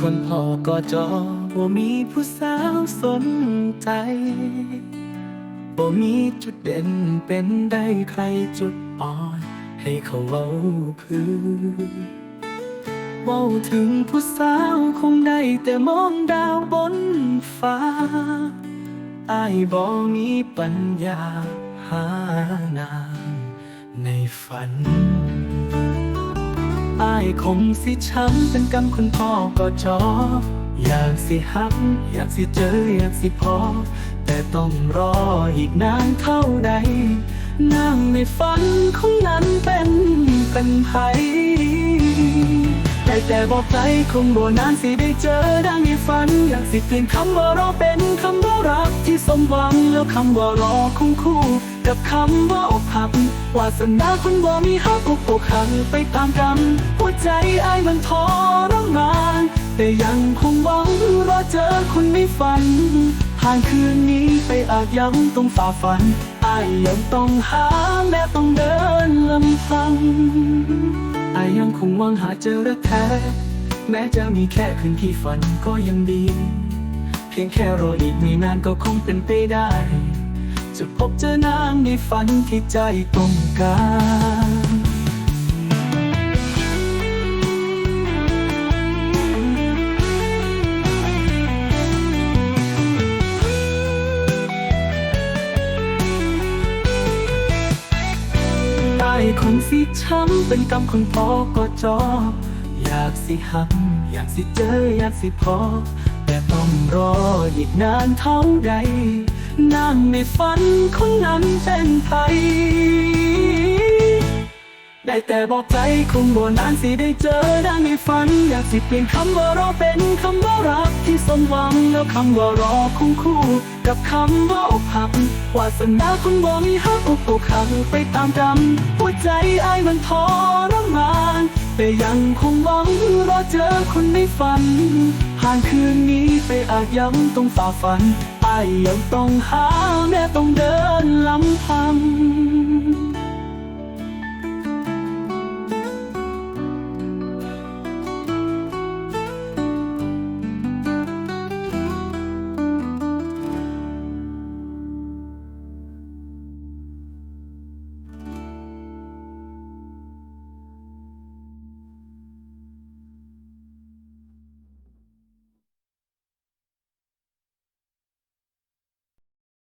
คนพอก็จอบ่มีผู้สาวสนใจบ่มีจุดเด่นเป็นได้ใครจุดอ่อน ให้เขาเว้าพื้นเว้าถึงผู้สาวคงได้แต่มองดาวบนฟ้าอายบ่มีปัญญาหานางในฝัน คงสิช้ำเป็นกำคนพ่อก็จอ อยากสิหัก อยากสิเจอ อยากสิพอ แต่ต้องรออีกนานเท่าใดนางในฝันของนั้นเป็นเป็นไผ แต่แต่บอกใจคงบ่นานสิได้เจอดังในฝัน อยากสิเปลี่ยนคำว่ารอเป็นคำว่ารักที่สมหวังแล้วคำว่ารอคงคู่ กับคำว่าอกหักวาสนาคนบ่มีฮักอกอกหักไปตามกรรมหัวใจอ้ายมันทรมานแต่ยังคงหวังรอเจอคนในฝัน ผ่านคืนนี้ไปอาจยังต้องฝ่าฝันอ้ายยังต้องหาแม้ต้องเดินลำพังอ้ายยังคงหวังหาเจอรักแท้ แม้จะมีแค่คืนที่ฝันก็ยังดี เพียงแค่รออีกไม่นานก็คงเป็นไปได้ จะพบเจอนางในฝันที่ใจต้องการ คนสิช้ำเป็นกรรมคนพอก็จออยากสิหักอยากสิเจออยากสิพอ แต่ต้องรออีกนานเท่าใดนั่งในฝันคนนั้นเป็นไผ ได้แต่บอกใจคงบ่นานสิได้เจอดังในฝัน อยากสิเปลี่ยนคำว่ารอเป็นคำว่ารักที่สมหวังแล้วคำว่ารอคงคู่กับคำว่าอกหักวาสนาคนบ่มีฮักอกอกหักไปตามกรรมหัวใจอ้ายมันทรมาน แต่ยังคงหวังรอเจอคนในฝัน ผ่านคืนนี้ไปอาจยังต้องฝ่าฝันอ้ายยังต้องหาแม้ต้องเดินลำพัง